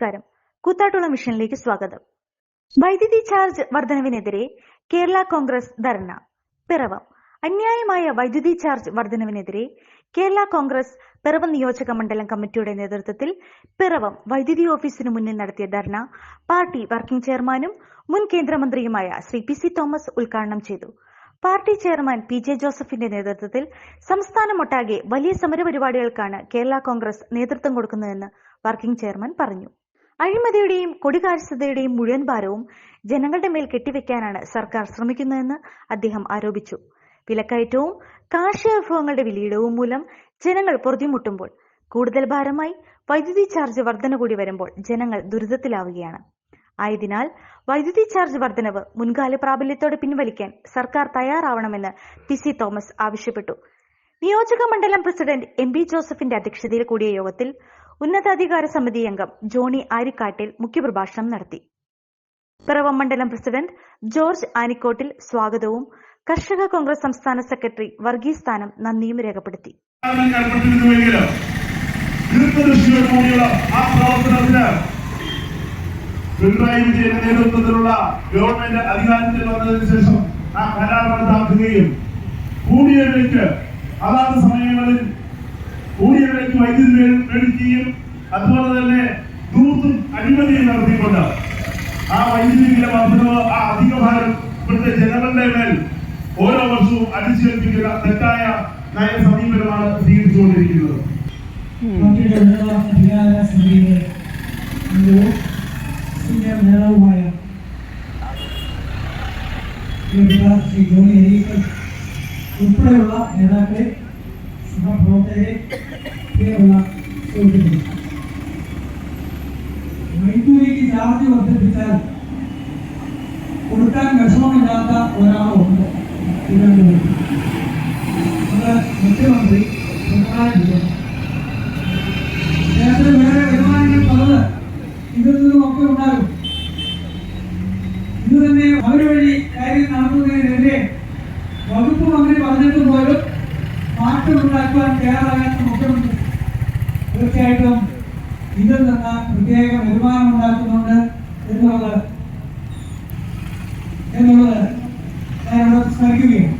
നമസ്കാരം. കൂത്താട്ടുള്ള മിഷനിലേക്ക് സ്വാഗതം. വൈദ്യുതി ചാർജ് വർധനവിനെതിരെ കേരള കോൺഗ്രസ് ധർണ. പിറവം. അന്യായമായ വൈദ്യുതി ചാർജ് വർധനവിനെതിരെ കേരള കോൺഗ്രസ് പിറവം നിയോജക മണ്ഡലം കമ്മിറ്റിയുടെ നേതൃത്വത്തിൽ പിറവം വൈദ്യുതി ഓഫീസിന് മുന്നിൽ നടത്തിയ ധർണ പാർട്ടി വർക്കിംഗ് ചെയർമാനും മുൻ കേന്ദ്രമന്ത്രിയുമായ ശ്രീ പി സി തോമസ് ഉദ്ഘാടനം ചെയ്തു. പാർട്ടി ചെയർമാൻ പി ജെ ജോസഫിന്റെ നേതൃത്വത്തിൽ സംസ്ഥാനമൊട്ടാകെ വലിയ സമരപരിപാടികൾക്കാണ് കേരള കോൺഗ്രസ് നേതൃത്വം കൊടുക്കുന്നതെന്ന് വർക്കിംഗ് ചെയർമാൻ പറഞ്ഞു. അഴിമതിയുടെയും കൊടികാര്യസ്ഥതയുടെയും മുഴുവൻ ഭാരവും ജനങ്ങളുടെ മേൽ കെട്ടിവെക്കാനാണ് സർക്കാർ ശ്രമിക്കുന്നതെന്ന് അദ്ദേഹം ആരോപിച്ചു. വിലക്കയറ്റവും കാർഷിക വിഭവങ്ങളുടെ വിലയിടവും മൂലം ജനങ്ങൾ പൊറുതിമുട്ടുമ്പോൾ കൂടുതൽ ഭാരമായി വൈദ്യുതി ചാർജ് വർധന കൂടി വരുമ്പോൾ ജനങ്ങൾ ദുരിതത്തിലാവുകയാണ്. ആയതിനാൽ വൈദ്യുതി ചാർജ് വർധനവ് മുൻകാല പ്രാബല്യത്തോടെ പിൻവലിക്കാൻ സർക്കാർ തയ്യാറാവണമെന്ന് പി സി തോമസ് ആവശ്യപ്പെട്ടു. നിയോജക മണ്ഡലം പ്രസിഡന്റ് എം ബി ജോസഫിന്റെ അധ്യക്ഷതയിൽ കൂടിയ യോഗത്തിൽ ഉന്നതാധികാര സമിതി അംഗം ജോണി ആരിക്കാട്ടിൽ മുഖ്യപ്രഭാഷണം നടത്തി. പിറവമണ്ഡലം പ്രസിഡന്റ് ജോർജ് ആനിക്കോട്ടിൽ സ്വാഗതവും കർഷക കോൺഗ്രസ് സംസ്ഥാന സെക്രട്ടറി വർഗീസ് സ്ഥാനം നന്ദിയും രേഖപ്പെടുത്തി. പിണറായി വിജയന്റെ നേതൃത്വത്തിലുള്ള ഗവൺമെന്റ് അധികാരത്തിൽ വന്നതിന് ശേഷം ആ കരാർ റദ്ദാക്കുകയും കൂടിയ അതാത് സമയങ്ങളിൽ കൂടിയ വൈദ്യുതി മേടിക്കുകയും അതുപോലെ തന്നെ ദൂർത്തും അഴിമതിയും നടത്തിക്കൊണ്ട് ആ വൈദ്യുതി വില വർദ്ധനവ് ആ അധിക ഭാരം ഇവിടുത്തെ ജനങ്ങളുടെ മേൽ ഓരോ വർഷവും അടിച്ചേൽപ്പിക്കുന്ന തെറ്റായ നയ സമീപനമാണ് സ്വീകരിച്ചുകൊണ്ടിരിക്കുന്നത്. ഉൾപ്പെടെയുള്ള നേതാക്കളെ സഹപ്രവർത്തകരെ പ്രിയമുള്ള സുഹൃത്തുക്കളെ വൈദ്യുതിക്ക് ചാർജ് വർദ്ധിപ്പിച്ചാൽ കൊടുക്കാൻ വിഷമമില്ലാത്ത ഒരാളുണ്ട് തിരുവനന്തപുരത്ത് അത് മുഖ്യമന്ത്രി പിണറായി വിജയൻ. കേരളത്തിൽ വേറെ വരുമാനങ്ങൾ പലത് ഇതിൽ നിന്നുമൊക്കെ ഉണ്ടാകും. ഇത് തന്നെ അവർ വഴി കാര്യം നടത്തുന്നതിനെതിരെ വകുപ്പ് മന്ത്രി പറഞ്ഞിട്ട് പോലും മാറ്റമുണ്ടാക്കുവാൻ തയ്യാറാകാത്ത മുഖ്യമന്ത്രി തീർച്ചയായിട്ടും ഇതിൽ നിന്ന് പ്രത്യേക വരുമാനം ഉണ്ടാക്കുന്നുണ്ട് എന്നുള്ളത് എന്നുള്ളത് ഞാനിവിടെ സ്മരിക്കുകയാണ്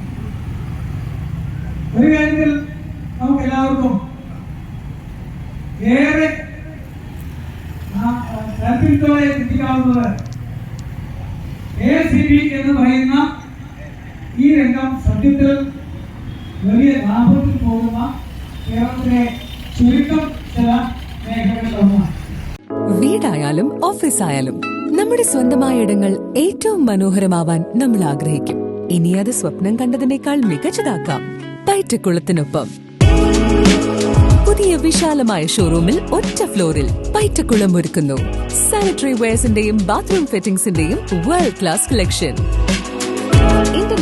ഒരു കാര്യത്തിൽ നമുക്ക് എല്ലാവർക്കും ഏറെ താല്പര്യത്തോടെ ചിന്തിക്കാവുന്നത് എ സി ബി എന്ന് പറയുന്ന ഈ രംഗം സത്യത്തിൽ വലിയ ലാഭത്തിൽ പോകുന്ന കേരളത്തിലെ ചുരുക്കം ചില മേഖലകളിലൊന്നാണ് വീടായാലും ഓഫീസായാലും നമ്മുടെ സ്വന്തമായ ഇടങ്ങൾ ഏറ്റവും മനോഹരമാവാൻ നമ്മൾ ആഗ്രഹിക്കും. ഇനി അത് സ്വപ്നം കണ്ടതിനേക്കാൾ മികച്ചതാക്കാം. പയറ്റക്കുളത്തിനൊപ്പം പുതിയ വിശാലമായ ഷോറൂമിൽ ഒറ്റ ഫ്ലോറിൽ പയറ്റക്കുളം ഒരുക്കുന്നു. സാനിറ്ററി വെയർസിന്റെയും ബാത്റൂം ഫിറ്റിംഗ്സിന്റെയും വേൾഡ് ക്ലാസ് കളക്ഷൻ